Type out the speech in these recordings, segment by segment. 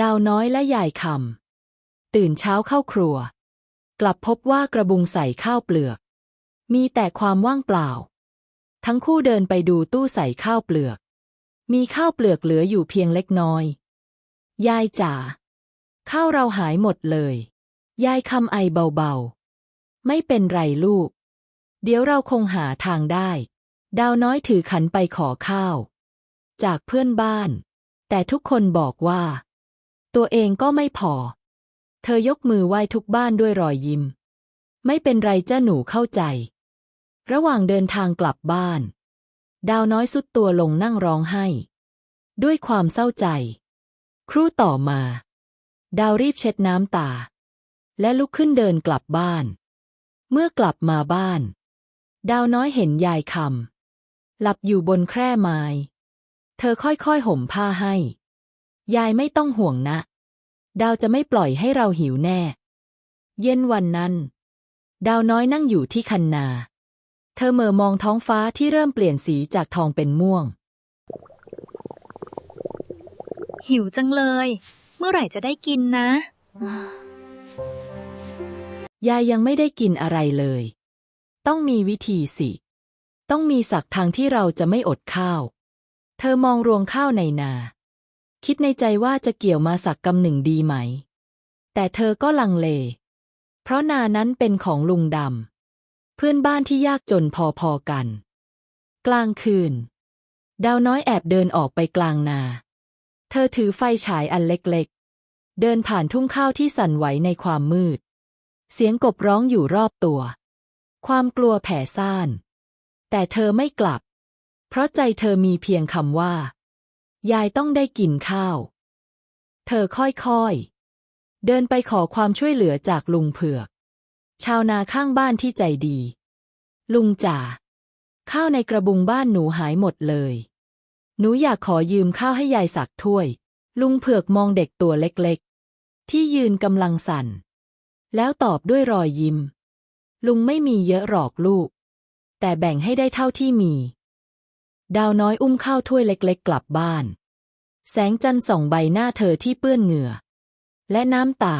ดาวน้อยและยายคำตื่นเช้าเข้าครัว กลับพบว่ากระบุงใส่ข้าวเปลือก มีแต่ความว่างเปล่า ทั้งคู่เดินไปดูตู้ใส่ข้าวเปลือก มีข้าวเปลือกเหลืออยู่เพียงเล็กน้อย ยายจ๋าข้าวเราหายหมดเลย ยายคำไอเบาๆ ไม่เป็นไรลูก เดี๋ยวเราคงหาทางได้ ดาวน้อยถือขันไปขอข้าว จากเพื่อนบ้าน แต่ทุกคนบอกว่า ตัวเองก็ไม่พอ เธอยกมือไหว้ทุกบ้านด้วยรอยยิ้ม ไม่เป็นไรเจ้าหนูเข้าใจ ระหว่างเดินทางกลับบ้าน ดาวน้อยสุดตัวลงนั่งร้องไห้ ด้วยความเศร้าใจ ครู่ต่อมา ดาวรีบเช็ดน้ำตา และลุกขึ้นเดินกลับบ้าน เมื่อกลับมาบ้าน ดาวน้อยเห็นยายคำหลับอยู่บนแคร่ไม้ เธอค่อยๆห่มผ้าให้ยายไม่ต้องห่วงนะ ดาวจะไม่ปล่อยให้เราหิวแน่ เย็นวันนั้น ดาวน้อยนั่งอยู่ที่คันนา เธอเหม่อมองท้องฟ้าที่เริ่มเปลี่ยนสีจากทองเป็นม่วง หิวจังเลย เมื่อไหร่จะได้กินนะ ยายยังไม่ได้กินอะไรเลย ต้องมีวิธีสิ ต้องมีสักทางที่เราจะไม่อดข้าว เธอมองรวงข้าวในนา คิดในใจว่าจะเกี่ยวมาสักกำหนึ่งดีไหม แต่เธอก็ลังเล เพราะนานั้นเป็นของลุงดำ เพื่อนบ้านที่ยากจนพอๆกัน กลางคืน ดาวน้อยแอบเดินออกไปกลางนา เธอถือไฟฉายอันเล็กๆ เดินผ่านทุ่งข้าวที่สั่นไหวในความมืด เสียงกบร้องอยู่รอบตัว ความกลัวแผ่ซ่าน แต่เธอไม่กลับ เพราะใจเธอมีเพียงคำว่า ยายต้องได้กินข้าว เธอค่อยๆ เดินไปขอความช่วยเหลือจากลุงเผือก ชาวนาข้างบ้านที่ใจดี ลุงจ๋าข้าวในกระบุงบ้านหนูหายหมดเลย หนูอยากขอยืมข้าวให้ยายสักถ้วย ลุงเผือกมองเด็กตัวเล็กๆ ที่ยืนกำลังสั่น แล้วตอบด้วยรอยยิ้ม ลุงไม่มีเยอะหรอกลูก แต่แบ่งให้ได้เท่าที่มี ดาวน้อยอุ้มข้าวถ้วยเล็กๆ กลับบ้าน แสงจันทร์ส่องใบหน้าเธอที่เปื้อนเหงื่อ และน้ำตา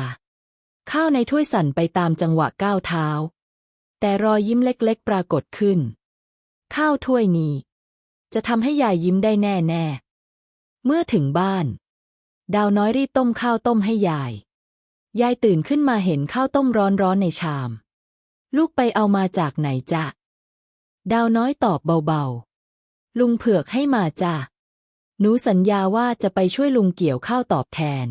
ข้าวในถ้วยสั่นไปตามจังหวะก้าวเท้า แต่รอยยิ้มเล็กๆ ปรากฏขึ้น ข้าวถ้วยนี้ จะทำให้ยายยิ้มได้แน่ๆ เมื่อถึงบ้าน ดาวน้อยรีบต้มข้าวต้มให้ยาย ยายตื่นขึ้นมาเห็นข้าวต้มร้อนๆในชาม ลูกไปเอามาจากไหนจ๊ะ ดาวน้อยตอบเบาๆ ลุงเผือกให้มาจ้ะหนูสัญญาว่าจะไปช่วยลุงเกี่ยวข้าวตอบแทน